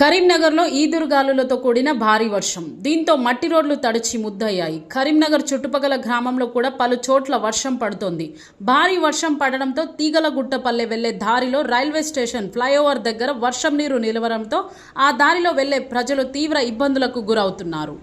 కరీంనగర్లో ఈదురుగాలులతో కూడిన భారీ వర్షం. దీంతో మట్టి రోడ్లు తడిచి ముద్దయ్యాయి. కరీంనగర్ చుట్టుపక్కల గ్రామంలో కూడా పలు చోట్ల వర్షం పడుతోంది. భారీ వర్షం పడడంతో తీగలగుట్టపల్లె వెళ్ళే దారిలో రైల్వే స్టేషన్ ఫ్లైఓవర్ దగ్గర వర్షం నీరు నిలవడంతో ఆ దారిలో వెళ్ళే ప్రజలు తీవ్ర ఇబ్బందులకు గురవుతున్నారు.